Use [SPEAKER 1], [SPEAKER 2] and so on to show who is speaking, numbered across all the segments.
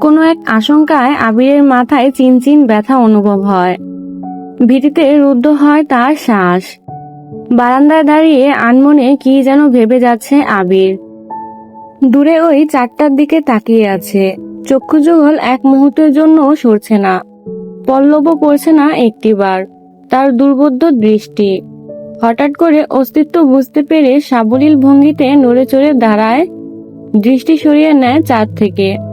[SPEAKER 1] কোনো এক আশঙ্কায় আবিরের মাথায় চিনচিন ব্যথা অনুভব হয়। ভীতিতে রুদ্ধ হয় তার শ্বাস। বারান্দায় দাঁড়িয়ে আনমনে কি যেন ভেবে যাচ্ছে আবির। দূরে ওই চারটার দিকে তাকিয়ে আছে। চক্ষু যুগল এক মুহূর্তের জন্য সরছে না। পল্লবও পড়ছে না একটিবার। তার দুর্বোধ্য দৃষ্টি। হঠাৎ করে অস্তিত্ব বুঝতে পেরে সাবলীল ভঙ্গিতে নড়ে চড়ে দাঁড়ায়। দৃষ্টি সরিয়ে নেয় চাঁদ থেকে।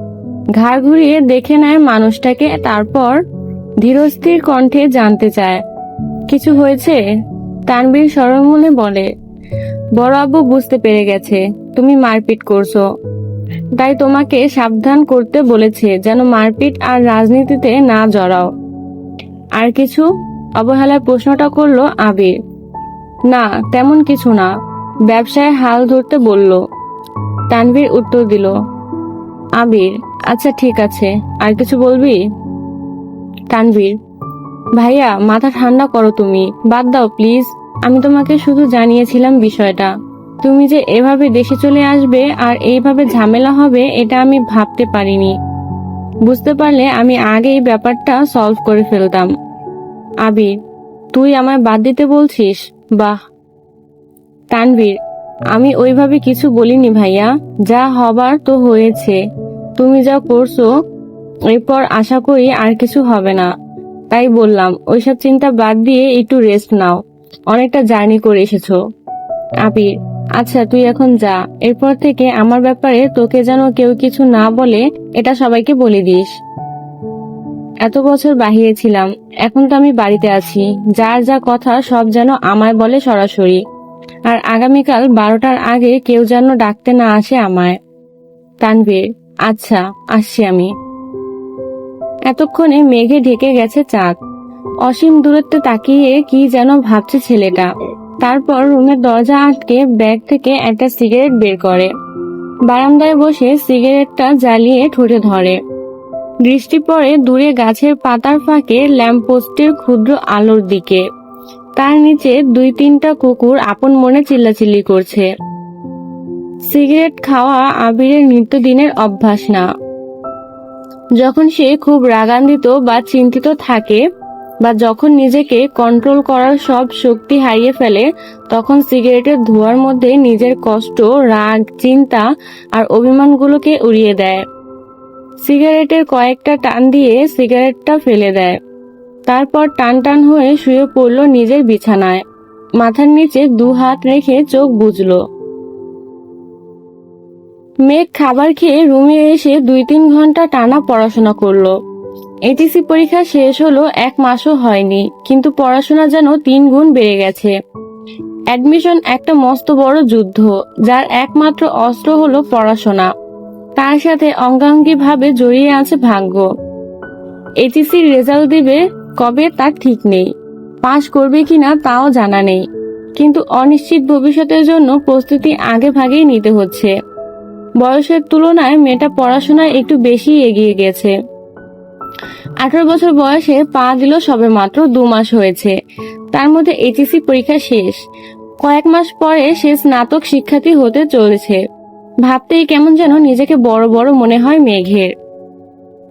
[SPEAKER 1] ঘাড় ঘুরিয়ে দেখে নেয় মানুষটাকে, তারপর ধীরস্থির কণ্ঠে জানতে চায়, কিছু হয়েছে? তানবীর সরমূলে বলে, বড় আব্বু বুঝতে পেরে গেছে, তুমি মারপিট করছ। তাই তোমাকে সাবধান করতে বলেছে, যেন মারপিট আর রাজনীতিতে না জড়াও। আর কিছু? অবহেলার প্রশ্নটা করল আবির। না, তেমন কিছু না। ব্যবসায় হাল ধরতে বলল। তানভীর উত্তর দিল, আবির আচ্ছা ঠিক আছে। আর কিছু বলবি? তানভীর, ভাইয়া, মাথা ঠান্ডা করো তুমি। বাদ দাও, প্লিজ। আমি তোমাকে শুধু জানিয়েছিলাম বিষয়টা। তুমি যে এভাবে দেশে চলে আসবে আর এইভাবে ঝামেলা হবে, এটা আমি ভাবতে পারিনি। বুঝতে পারলে আমি আগেই ব্যাপারটা সলভ করে ফেলতাম। আবির, তুই আমায় বাদ দিতে বলছিস? বাহ। তানভীর, আমি ওইভাবে কিছু বলিনি ভাইয়া। যা হবার তো হয়েছে। তুমি যা করছ, এরপর আশা করি আর কিছু হবে না। তাই বললাম, ওইসব চিন্তা বাদ দিয়ে একটু রেস্ট নাও। অনেকটা জার্নি করে এসেছ। আবির আচ্ছা তুই এখন যা। এরপর থেকে আমার ব্যাপারে তোকে যেন কেউ কিছু না বলে, এটা সবাইকে বলে দিস। এত বছর বাহিরে ছিলাম, এখন তো আমি বাড়িতে আছি। যার যা কথা সব যেন আমায় বলে সরাসরি। আর আগামীকাল বারোটার আগে কেউ যেন ডাকতে না আসে আমায়। তানভীর আচ্ছা আসছি আমি। এতক্ষণে মেঘে ঢেকে গেছে চাঁদ। অসীম দূরত্বে তাকিয়ে কি যেন ভাবছে ছেলেটা। তারপর রুমের দরজা আটকে ব্যাগ থেকে একটা সিগারেট বের করে। বারান্দায় বসে সিগারেটটা জ্বালিয়ে ঠোঁটে ধরে। দৃষ্টি পড়ে দূরে গাছের পাতার ফাঁকে ল্যাম্পপোস্টের ক্ষুদ্র আলোর দিকে। তার নিচে দুই তিনটা কুকুর আপন মনে চিল্লাচিল্লি করছে। সিগারেট খাওয়া আবিরের নিত্যদিনের অভ্যাস না। যখন সে খুব রাগান্বিত বা চিন্তিত থাকে বা যখন নিজেকে কন্ট্রোল করার সব শক্তি হারিয়ে ফেলে, তখন সিগারেটের ধোঁয়ার মধ্যে নিজের কষ্ট, রাগ, চিন্তা আর অভিমানগুলোকে উড়িয়ে দেয়। সিগারেটের কয়েকটা টান দিয়ে সিগারেটটা ফেলে দেয়। তারপর টান টান হয়ে শুয়ে পড়ল নিজের বিছানায়। মাথার নিচে দু হাত রেখে চোখ বুঝলো মেঘ খাবার খেয়ে রুমে এসে দুই তিন ঘণ্টা টানা পড়াশোনা করল। এটিসি পরীক্ষা শেষ হলো এক মাসও হয়নি, কিন্তু পড়াশোনা যেন তিন গুণ বেড়ে গেছে। অ্যাডমিশন একটা মস্ত বড় যুদ্ধ, যার একমাত্র অস্ত্র হলো পড়াশোনা। তার সাথে অঙ্গাঙ্গি ভাবে জড়িয়ে আছে ভাগ্য। এইচএসির রেজাল্ট দিবে কবে তার ঠিক নেই। পাশ করবে কিনা তাও জানা নেই। কিন্তু অনিশ্চিত ভবিষ্যতের জন্য প্রস্তুতি আগে ভাগেই নিতে হচ্ছে। বয়সের তুলনায় মেয়েটা পড়াশোনায় একটু বেশি এগিয়ে গেছে। আঠারো বছর বয়সে পা দিল সবে মাত্র দু মাস হয়েছে। তার মধ্যে এইচএসসি পরীক্ষা শেষ। কয়েক মাস পরে সে স্নাতক শিক্ষার্থী হতে চলেছে। ভাবতেই কেমন যেন নিজেকে বড় বড় মনে হয় মেঘের।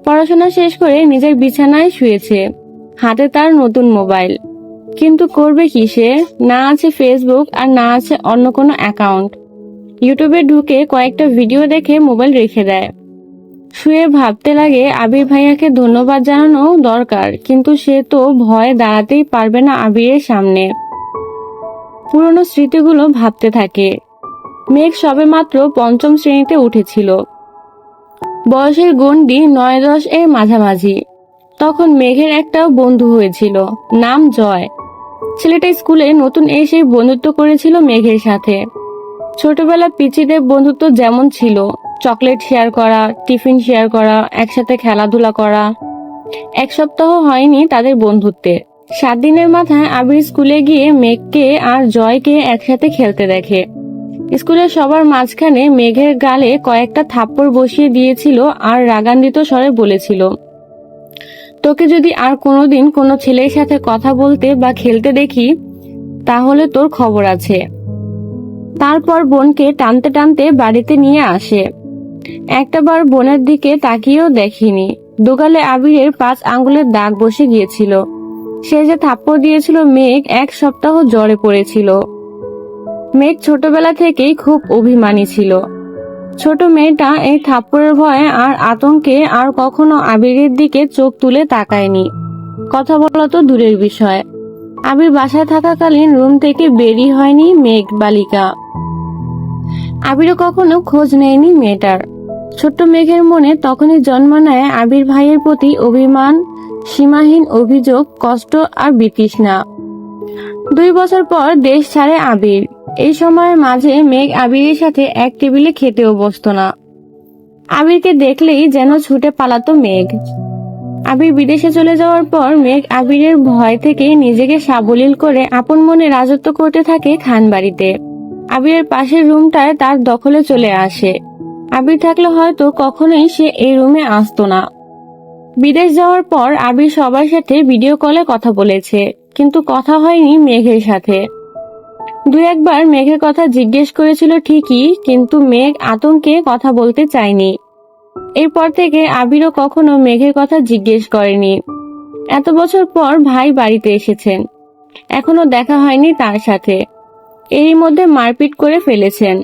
[SPEAKER 1] পড়াশোনা শেষ করে নিজের বিছানায় শুয়েছে। হাতে তার নতুন মোবাইল। কিন্তু করবে কি সে? না আছে ফেসবুক আর না আছে অন্য কোনো অ্যাকাউন্ট। ইউটিউবে ঢুকে কয়েকটা ভিডিও দেখে মোবাইল রেখে দেয়। শুয়ে ভাবতে লাগে, আবির ভাইয়াকে ধন্যবাদ জানানো দরকার, কিন্তু সে তো ভয়ে দাঁড়াতেই পারবে না আবিরের সামনে। পুরনো স্মৃতিগুলো ভাবতে থাকে। মেঘ সবে মাত্র পঞ্চম শ্রেণীতে উঠেছিল। বয়সের গণ্ডি নয় দশ এর মাঝামাঝি। তখন মেঘের একটা বন্ধু হয়েছিল, নাম জয়। ছেলেটা স্কুলে নতুন এসে বন্ধুত্ব করেছিল মেঘের সাথে। ছোটবেলা পিচিদের বন্ধুত্ব যেমন ছিল, চকলেট শেয়ার করা, টিফিন শেয়ার করা, একসাথে খেলাধুলা করা। এক সপ্তাহ হয়নি তাদের বন্ধুত্বে। সাত দিনের মাথায় আবির স্কুলে গিয়ে মেঘকে আর জয়কে একসাথে খেলতে দেখে। স্কুলের সবার মাঝখানে মেঘের গালে কয়েকটা থাপ্পড় বসিয়ে দিয়েছিল আর রাগান্বিত স্বরে বলেছিল, তোকে যদি আর কোনোদিন কোনো ছেলের সাথে কথা বলতে বা খেলতে দেখি, তাহলে তোর খবর আছে। তারপর বোনকে টানতে টানতে বাড়িতে নিয়ে আসে। একটাবার বোনের দিকে তাকিয়েও দেখিনি। দোকালে আবিরের পাঁচ আঙ্গুলের দাগ বসে গিয়েছিল। সে যে থাপ্পড় দিয়েছিল মেঘ এক সপ্তাহ জ্বরে পড়েছিল। মেঘ ছোটবেলা থেকেই খুব অভিমানী ছিল। ছোট মেয়েটা এই থাপ্পড়ের ভয়ে আর আতঙ্কে আর কখনো আবিরের দিকে চোখ তুলে তাকায়নি। কথা বলা তো দূরের বিষয়। আবির বাসায় থাকাকালীন রুম থেকে বেরি হয়নি মেঘ বালিকা। আবিরও কখনো খোঁজ নেয়নি মেয়েটার। ছোট্ট মেঘের মনে তখনই জন্ম নেয় আবির ভাইয়ের প্রতি অভিমান, সীমাহীন অভিযোগ, কষ্ট আর বিতৃষ্ণা। দুই বছর পর দেশ ছাড়ে আবির। এই সময়ের মাঝে মেঘ আবিরের সাথে এক টেবিলে খেতেও বসতো না। আবিরকে দেখলেই যেন ছুটে পালাতো মেঘ। আবির বিদেশে চলে যাওয়ার পর মেঘ আবিরের ভয় থেকে নিজেকে সাবলীল করে আপন মনে রাজত্ব করতে থাকে খান বাড়িতে আবিরের পাশের রুমটায় তার দখলে চলে আসে। আবির থাকলে হয়তো কখনোই সে এই রুমে আসতো না। বিদেশ যাওয়ার পর আবির সবার সাথে ভিডিও কলে কথা বলেছে, কিন্তু কথা হয়নি মেঘের সাথে। দু একবার মেঘের কথা জিজ্ঞেস করেছিল ঠিকই, কিন্তু মেঘ আতঙ্কে কথা বলতে চায়নি। এরপর থেকে আবিরও কখনো মেঘের কথা জিজ্ঞেস করেনি। এত বছর পর ভাই বাড়িতে এসেছেন। এখনও দেখা হয়নি তার সাথে। এরই মধ্যে মারপিট করে ফেলেছেন।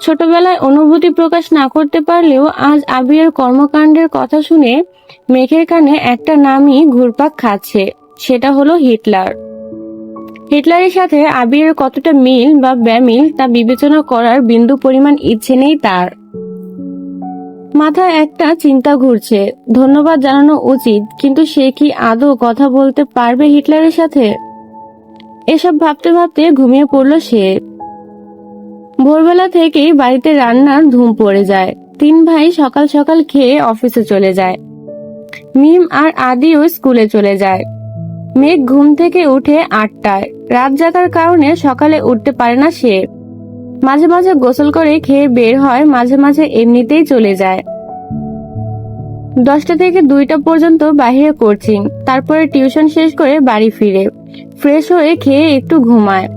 [SPEAKER 1] ছোটবেলায় অনুভূতি প্রকাশ না করতে পারলেও আজ আবিরের কর্মকাণ্ডের কথা শুনে মেঘের কানে একটা নামই ঘুরপাক খাচ্ছে, সেটা হলো হিটলার। হিটলারের সাথে আবিরের কতটা মিল বা ব্যামিল তা বিবেচনা করার বিন্দু পরিমাণ ইচ্ছে নেই তার। মাথায় একটা চিন্তা ঘুরছে। ধন্যবাদ জানানো উচিত, কিন্তু সে কি আদৌ কথা বলতে পারবে হিটলারের সাথে? এসব ভাবতে ভাবতে ঘুমিয়ে পড়ল সে। ভোরবেলা থেকেই বাড়িতে রান্নার ধুম পড়ে যায়। তিন ভাই সকাল সকাল খেয়ে অফিসে চলে যায়। মিম আর আদিও স্কুলে চলে যায়। মেঘ ঘুম থেকে উঠে আটটায়। রাত জাগার কারণে সকালে উঠতে পারে না সে। মাঝে মাঝে গোসল করে খেয়ে বের হয়, মাঝে মাঝে এমনিতেই চলে যায়। দশটা থেকে দুইটা পর্যন্ত বাহিরে কোচিং, তারপরে টিউশন শেষ করে বাড়ি ফিরে। ফ্রেশ হয়ে খেয়ে একটু ঘুমায়।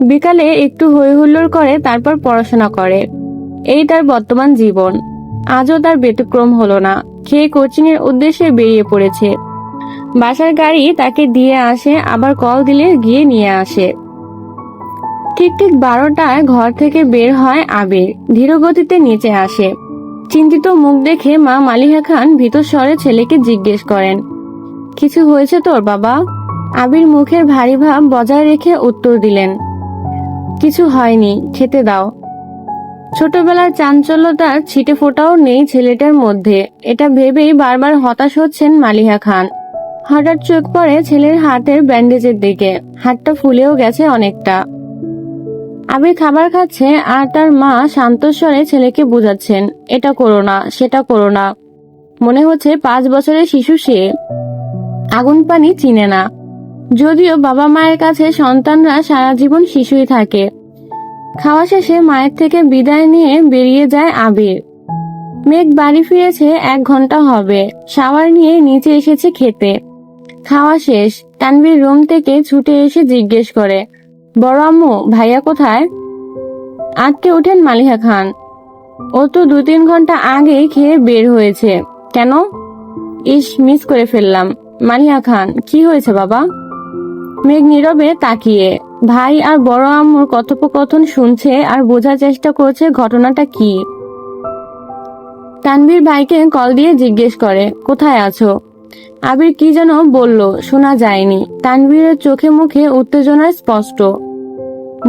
[SPEAKER 1] বিকালে একটু হই হুল্লোড় করে, তারপর পড়াশোনা করে। এই তার বর্তমান জীবন। আজও তার ব্যতিক্রম হলো না। খেয়ে কোচিং এর উদ্দেশ্যে বেরিয়ে পড়েছে। বাসার গাড়ি তাকে দিয়ে আসে, আবার কল দিলে গিয়ে নিয়ে আসে। ঠিক ঠিক বারোটায় ঘর থেকে বের হয় আবির। ধীর গতিতে নিচে আসে। চিন্তিত মুখ দেখে মা মালিহা খান ভীত স্বরে ছেলেকে জিজ্ঞেস করেন, কিছু হয়েছে তোর বাবা? আবির মুখের ভারী ভাব বজায় রেখে উত্তর দিলেন, কিছু হয়নি, খেতে দাও। ছোটবেলার চাঞ্চল্যতার ছিটে ফোটাও নেই ছেলেটার মধ্যে। এটা ভেবেই বারবার হতাশ হচ্ছেন মালিহা খান। হঠাৎ চোখ পড়ে ছেলের হাতের ব্যান্ডেজের দিকে। হাতটা ফুলেও গেছে অনেকটা। আবির খাবার খাচ্ছে আর তার মা শান্তস্বরে ছেলেকে বোঝাচ্ছেন, এটা করো না, সেটা করো না। মনে হচ্ছে পাঁচ বছরের শিশু সে। আগুন পানি চিনে না। যদিও বাবা মায়ের কাছে সন্তানরা সারা জীবন শিশুই থাকে। খাওয়া শেষে মায়ের থেকে বিদায় নিয়ে বেরিয়ে যায় আবির। মেঘ বাড়ি ফিরেছে, এক ঘণ্টা হবে। শাওয়ার নিয়ে নিচে এসেছে খেতে। খাওয়া শেষ। তানভীর রুম থেকে ছুটে এসে জিজ্ঞেস করে বড় আম্মু, ভাইয়া কোথায়? আটকে ওঠেন মালিহা খান। ও তো দু তিন ঘণ্টা আগেই খেয়ে বের হয়েছে। কেন? ইস, মিস করে ফেললাম। মালিহা খান, কি হয়েছে বাবা? মেঘ নীরবে তাকিয়ে। ভাই আর বড় আম্মুর কথোপকথন শুনছে আর বোঝার চেষ্টা করছে ঘটনাটা কি। তানভীর ভাইকে কল দিয়ে জিজ্ঞেস করে, কোথায় আছো? আবির কি যেন বলল, শোনা যায়নি। তানভীরের চোখে মুখে উত্তেজনা স্পষ্ট।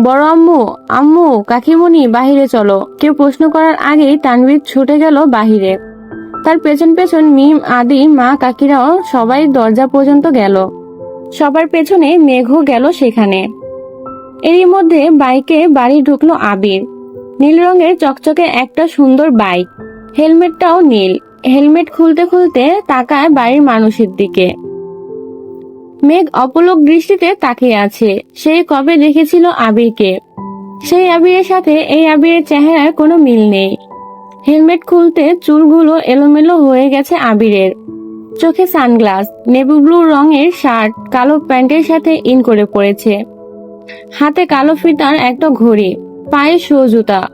[SPEAKER 1] বড় আম্মু আম্মু, কাকিমণি, বাহিরে চলো। কেউ প্রশ্ন করার আগেই তানভীর ছুটে গেল বাহিরে। তার পেছন পেছন মিম, আদি, মা, কাকিরাও সবাই দরজা পর্যন্ত গেল। সবার পেছনে মেঘও গেল সেখানে। এরই মধ্যে বাইকে বাড়ি ঢুকলো আবির। নীল রঙের চকচকে একটা সুন্দর বাইক। হেলমেটটাও নীল। হেলমেট খুলতে খুলতে তাকায় বাড়ির মানুষের দিকে। মেঘ অপলক দৃষ্টিতে তাকিয়ে আছে। সে কবে দেখেছিল আবিরকে? সেই আবিরের সাথে এই আবিরের চেহারার কোনো মিল নেই। হেলমেট খুলতে চুলগুলো এলোমেলো হয়ে গেছে আবিরের। চোখে সানগ্লাস, নেভি ব্লু রঙের শার্ট, কালো প্যান্টের সাথে ইন করে পড়েছে। হাতে কালো ফিতার একটা ঘড়ি, পায়ে শো জুতা।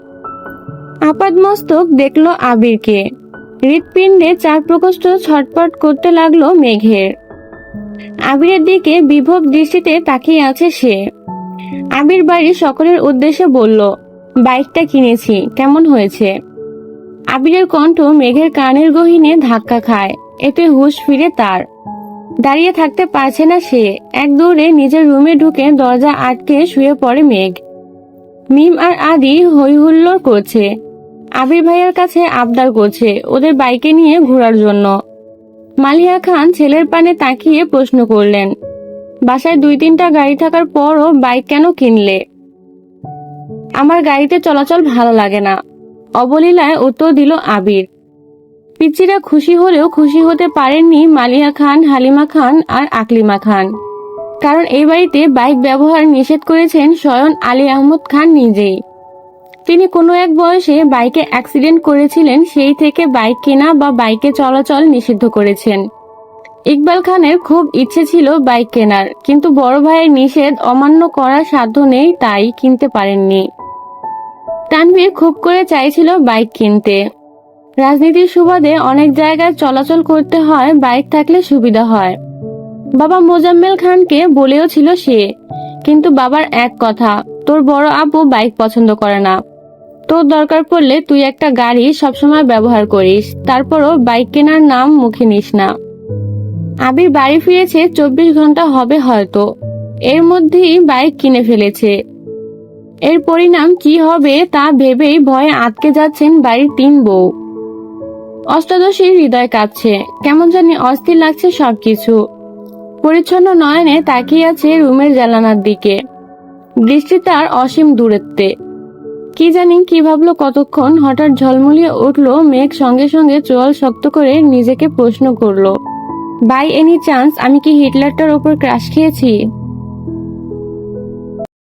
[SPEAKER 1] আপাদমস্তক দেখল আবিরকে। হৃৎপিণ্ডে চার প্রকোষ্ঠ ছটপট করতে লাগল মেঘের। আবিরের দিকে বিভব দৃষ্টিতে তাকিয়ে আছে সে। আবির বাড়ির সকলের উদ্দেশ্যে বলল, বাইকটা কিনেছি, কেমন হয়েছে? আবিরের কণ্ঠ মেঘের কানের গহিনে ধাক্কা খায়, এতে হুশ ফিরে তার। দাঁড়িয়ে থাকতে পারছে না সে, এক দৌড়ে নিজের রুমে ঢুকে দরজা আটকে শুয়ে পড়ে মেঘ। মিম আর আদি হই হুল্লোড় করছে। আবির ভাইয়ের কাছে আবদার করছে ওদের বাইকে নিয়ে ঘোরার জন্য। মালিয়া খান ছেলের পানে তাকিয়ে প্রশ্ন করলেন, বাসায় দুই তিনটা গাড়ি থাকার পরও বাইক কেন কিনলে? আমার গাড়িতে চলাচল ভালো লাগে না। অবলীলায় উত্তর দিল আবির। পিচ্চিরা খুশি হলেও খুশি হতে পারেননি মালিয়া খান, হালিমা খান আর আকলিমা খান। কারণ এই বাড়িতে বাইক ব্যবহার নিষেধ করেছেন স্বয়ং আলী আহমদ খান নিজেই। তিনি কোনো এক বয়সে বাইকে অ্যাক্সিডেন্ট করেছিলেন, সেই থেকে বাইক কেনা বা বাইকে চলাচল নিষিদ্ধ করেছেন। ইকবাল খানের খুব ইচ্ছে ছিল বাইক কেনার, কিন্তু বড় ভাইয়ের নিষেধ অমান্য করার সাধ্য নেই, তাই কিনতে পারেননি। তানভীর খুব করে চাইছিল বাইক কিনতে। রাজনীতির সুবাদে অনেক জায়গায় চলাচল করতে হয়, বাইক থাকলে সুবিধা হয়। বাবা মোজাম্মেল খানকে বলেও ছিল সে, কিন্তু বাবার এক কথা, তোর বড় আব্বু বাইক পছন্দ করে না। তোর দরকার পড়লে তুই একটা গাড়ি সবসময় ব্যবহার করিস, তারপরও বাইক কেনার নাম মুখে নিস না। আবির বাড়ি ফিরেছে চব্বিশ ঘণ্টা হবে হয়তো। এর মধ্যেই বাইক কিনে ফেলেছে। এর পরিণাম কি হবে তা ভেবেই ভয়ে আটকে যাচ্ছেন বাড়ির তিন বউ। অষ্টাদশীর হৃদয় কাঁপছে। কেমন জানি অস্থির লাগছে সবকিছু। পরিচ্ছন্ন নয়নে তাকিয়ে আছে রুমের জানালার দিকে। দৃষ্টি তার অসীম দূরত্বে। কি জানি কি ভাবলো কতক্ষণ হঠাৎ ঝলমলিয়ে উঠল, মেঘ সঙ্গে সঙ্গে চোয়াল শক্ত করে নিজেকে প্রশ্ন করল, বাই এনি চান্স, আমি কি হিটলারটার ওপর ক্রাশ খেয়েছি?